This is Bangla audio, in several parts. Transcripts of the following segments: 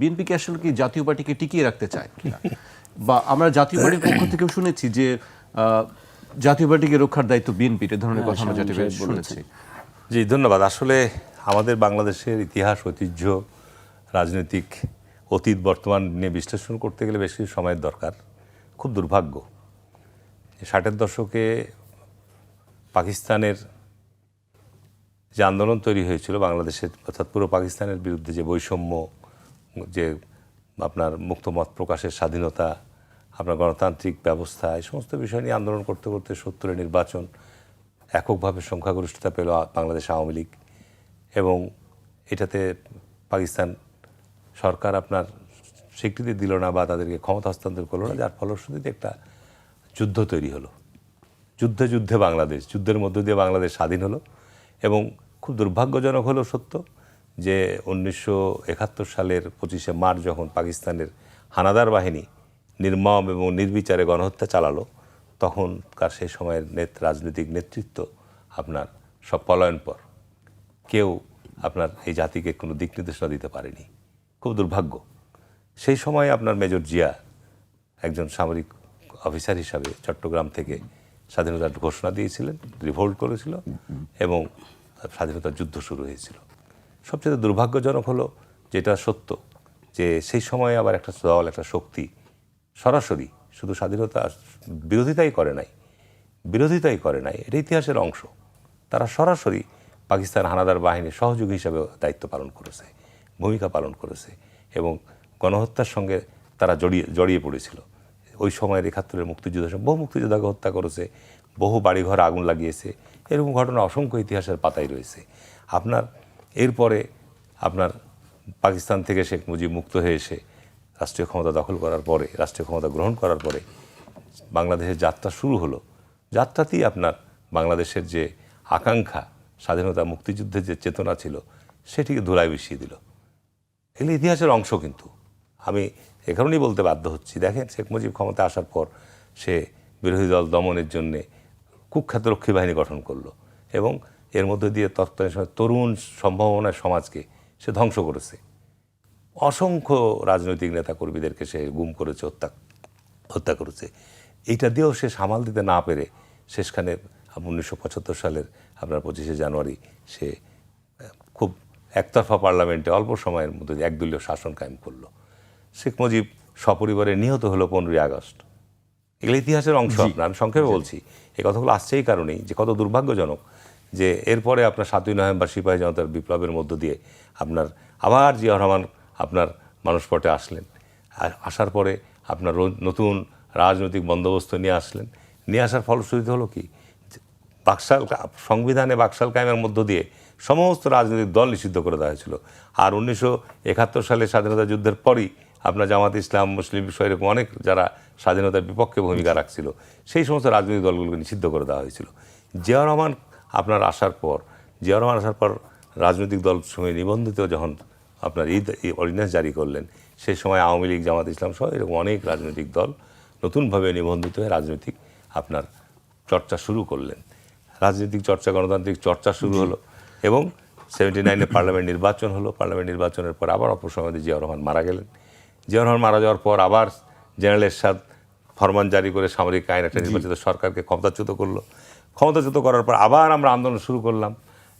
বিএনপি কি আসলে কি জাতীয় পার্টিকে টিকিয়ে রাখতে চায়? বা আমরা জাতীয় পার্টির পক্ষ থেকেও শুনেছি যে জাতীয় পার্টিকে রক্ষার দায়িত্ব বিএনপির এ ধরনের কথা আমরা জাতীয় পার্টি শুনেছি। জি ধন্যবাদ। আসলে আমাদের বাংলাদেশের ইতিহাস ঐতিহ্য রাজনৈতিক অতীত বর্তমান নিয়ে বিশ্লেষণ করতে গেলে বেশ কিছু সময়ের দরকার। খুব দুর্ভাগ্য ষাটের দশকে পাকিস্তানের যে আন্দোলন তৈরি হয়েছিল বাংলাদেশের অর্থাৎ পুরো পাকিস্তানের বিরুদ্ধে যে বৈষম্য যে আপনার মুক্ত মত প্রকাশের স্বাধীনতা, আপনার গণতান্ত্রিক ব্যবস্থা, এই সমস্ত বিষয় নিয়ে আন্দোলন করতে করতে সত্তরের নির্বাচন এককভাবে সংখ্যাগরিষ্ঠতা পেল বাংলাদেশ আওয়ামী লীগ এবং এটাতে পাকিস্তান সরকার আপনার স্বীকৃতি দিল না বা তাদেরকে ক্ষমতা হস্তান্তর করল না, যার ফলশ্রুতিতে একটা যুদ্ধ তৈরি হলো। যুদ্ধে যুদ্ধে বাংলাদেশ, যুদ্ধের মধ্য দিয়ে বাংলাদেশ স্বাধীন হলো এবং খুব দুর্ভাগ্যজনক হলো সত্য যে উনিশশো একাত্তর সালের পঁচিশে মার্চ যখন পাকিস্তানের হানাদার বাহিনী নির্মম এবং নির্বিচারে গণহত্যা চালালো, তখনকার সেই সময়ের নেত, রাজনৈতিক নেতৃত্ব আপনার সব পলায়ন পর। কেউ আপনার এই জাতিকে কোনো দিক নির্দেশনা দিতে পারেনি। খুব দুর্ভাগ্য। সেই সময় আপনার মেজর জিয়া একজন সামরিক অফিসার হিসাবে চট্টগ্রাম থেকে স্বাধীনতার ঘোষণা দিয়েছিলেন, রিভোল্ট করেছিল এবং স্বাধীনতার যুদ্ধ শুরু হয়েছিল। সবচেয়ে দুর্ভাগ্যজনক হলো যেটা সত্য, যে সেই সময়ে আবার একটা দল, একটা শক্তি সরাসরি শুধু স্বাধীনতা বিরোধিতাই করে নাই, বিরোধিতাই করে নাই, এটা ইতিহাসের অংশ। তারা সরাসরি পাকিস্তান হানাদার বাহিনীর সহযোগী হিসাবে দায়িত্ব পালন করেছে, ভূমিকা পালন করেছে এবং গণহত্যার সঙ্গে তারা জড়িয়ে জড়িয়ে পড়েছিল। ওই সময়ের একাত্তরের মুক্তিযুদ্ধের সময় বহু মুক্তিযোদ্ধাকে হত্যা করেছে, বহু বাড়িঘর আগুন লাগিয়েছে, এরকম ঘটনা অসংখ্য ইতিহাসের পাতায় রয়েছে। আপনার এরপরে আপনার পাকিস্তান থেকে শেখ মুজিব মুক্ত হয়ে এসে রাষ্ট্রীয় ক্ষমতা দখল করার পরে, রাষ্ট্রীয় ক্ষমতা গ্রহণ করার পরে বাংলাদেশের যাত্রা শুরু হলো। যাত্রাতেই আপনার বাংলাদেশের যে আকাঙ্ক্ষা, স্বাধীনতা মুক্তিযুদ্ধের যে চেতনা ছিল, সেটিকে ধুলায় মিশিয়ে দিল। এগুলো ইতিহাসের অংশ কিন্তু। আমি এ কারণেই বলতে বাধ্য হচ্ছি। দেখেন, শেখ মুজিব ক্ষমতা আসার পর সে বিরোধী দল দমনের জন্যে কুখ্যাত রক্ষী বাহিনী গঠন করল এবং এর মধ্যে দিয়ে তৎকালীন সময় তরুণ সম্ভাবনার সমাজকে সে ধ্বংস করেছে। অসংখ্য রাজনৈতিক নেতা কর্মীদেরকে সে গুম করেছে হত্যা হত্যা করেছে। এইটা দিয়েও সে সামাল দিতে না পেরে শেষখানে উনিশশো পঁচাত্তর সালের আপনার পঁচিশে জানুয়ারি সে খুব একতরফা পার্লামেন্টে অল্প সময়ের মধ্যে একদলীয় শাসন কায়েম করল। শেখ মুজিব সপরিবারে নিহত হলো পনেরোই আগস্ট। এগুলো ইতিহাসের অংশ আপনার আমি সংক্ষেপে বলছি। এই কথাগুলো আসছে এই কারণেই যে কত দুর্ভাগ্যজনক যে এরপরে আপনার সাতই নভেম্বর সিপাহী জনতার বিপ্লবের মধ্য দিয়ে আপনার আবার জিয়া রহমান আপনার মানুষপটে আসলেন। আর আসার পরে আপনার নতুন রাজনৈতিক বন্দোবস্ত নিয়ে আসলেন। নিয়ে আসার ফলশ্রুতি হলো কি? বাকশাল সংবিধানে বাকশাল কায়েমের মধ্য দিয়ে সমস্ত রাজনৈতিক দল নিষিদ্ধ করে দেওয়া হয়েছিল। আর উনিশশো একাত্তর সালে স্বাধীনতা যুদ্ধের পরই আপনার জামাত ইসলাম, মুসলিম বিষয় এরকম অনেক যারা স্বাধীনতার বিপক্ষে ভূমিকা রাখছিল, সেই সমস্ত রাজনৈতিক দলগুলোকে নিষিদ্ধ করে দেওয়া হয়েছিল। জিয়া রহমান আপনার আসার পর জিয়া রহমান আসার পর রাজনৈতিক দল সঙ্গে নিবন্ধিত যখন আপনার ঈদ অর্ডিন্যান্স জারি করলেন সেই সময় আওয়ামী লীগ জামাত ইসলাম সহ এরকম অনেক রাজনৈতিক দল নতুনভাবে নিবন্ধিত হয়ে রাজনৈতিক আপনার চর্চা শুরু করলেন। রাজনৈতিক চর্চা গণতান্ত্রিক চর্চা শুরু হলো এবং সেভেন্টি নাইনে পার্লামেন্ট নির্বাচন হলো। পার্লামেন্ট নির্বাচনের পর আবার অপসময়ে জিয়া রহমান মারা গেলেন। জিয়া রহমান মারা যাওয়ার পর আবার জেনারেল এরশাদ ফরমান জারি করে সামরিক আইন একটা নির্বাচিত সরকারকে ক্ষমতাচ্যুত করল। ক্ষমতাচ্যুত করার পর আবার আমরা আন্দোলন শুরু করলাম।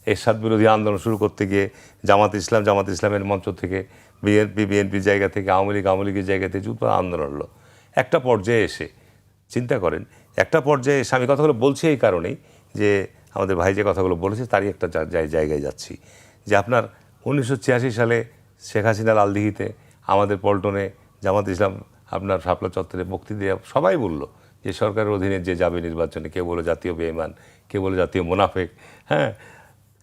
এরশাদ বিরোধী আন্দোলন শুরু করতে গিয়ে জামাত ইসলাম, জামাত ইসলামের মঞ্চ থেকে, বিএনপি বিএনপির জায়গা থেকে, আওয়ামী লীগ, আওয়ামী লীগের জায়গা থেকে যুদ্ধ আন্দোলন হলো। একটা পর্যায়ে এসে, চিন্তা করেন, একটা পর্যায়ে এসে আমি কথাগুলো বলছি এই কারণেই যে আমাদের ভাই যে কথাগুলো বলেছে তারই একটা জায়গায় যাচ্ছি। যে আপনার উনিশশো ছিয়াশি সালে শেখ হাসিনা লালদিহিতে আমাদের পল্টনে জামাত ইসলাম আপনার শাপলা চত্বরে মুক্তি দেওয়া সবাই বলল যে সরকারের অধীনে যে যাবে নির্বাচনে কেউ বলে জাতীয় বেইমান কেউ বলে জাতীয় মুনাফেক হ্যাঁ?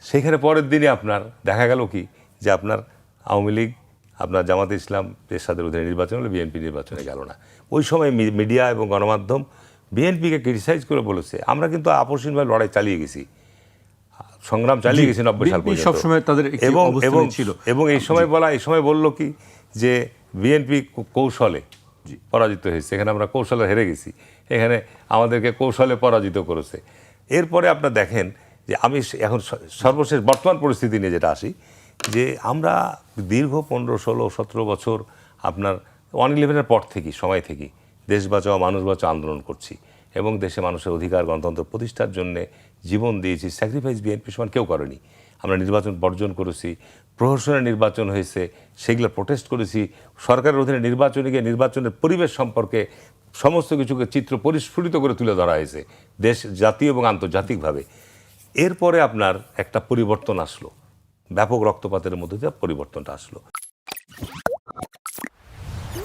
সেখানে পরের দিনে আপনার দেখা গেল কি? যে আপনার আওয়ামী লীগ আপনার জামাত ইসলাম এরশাদের অধীনে নির্বাচন হলে বিএনপি নির্বাচনে গেল না। ওই সময় মিডিয়া এবং গণমাধ্যম বিএনপিকে ক্রিটিসাইজ করে বলেছে। আমরা কিন্তু আপসীনভাবে লড়াই চালিয়ে গেছি। সংগ্রাম চালিয়ে গেছি নব্বই সাল পর্যন্ত। সবসময় তাদের এবং এবং ছিল। এবং এই সময় বলা এই সময় বলল কি? যে বিএনপি কৌশলে পরাজিত হয়েছে। এখানে আমরা কৌশলে হেরে গেছি। এখানে আমাদেরকে কৌশলে পরাজিত করেছে। এরপরে আপনার দেখেন যে আমি এখন সর্বশেষ বর্তমান পরিস্থিতি নিয়ে যেটা আসি, যে আমরা দীর্ঘ পনেরো, ষোলো, সতেরো বছর আপনার ওয়ান ইলেভেনের পর থেকে, সময় থেকে দেশ বাঁচাও, মানুষ বাঁচাও আন্দোলন করছি এবং দেশে মানুষের অধিকার, গণতন্ত্র প্রতিষ্ঠার জন্য জীবন দিয়েছি। স্যাক্রিফাইস বিএনপি সমান কেউ করেনি। আমরা নির্বাচন বর্জন করেছি, প্রহসনের নির্বাচন হয়েছে, সেগুলো প্রোটেস্ট করেছি। সরকারের অধীনে নির্বাচনে গিয়ে নির্বাচনের পরিবেশ সম্পর্কে সমস্ত কিছুকে চিত্র পরিস্ফুটিত করে তুলে ধরা হয়েছে, দেশ জাতীয় এবং আন্তর্জাতিকভাবে। এরপরে আপনার একটা পরিবর্তন আসলো, ব্যাপক রক্তপাতের মধ্যে দিয়ে পরিবর্তনটা আসলো।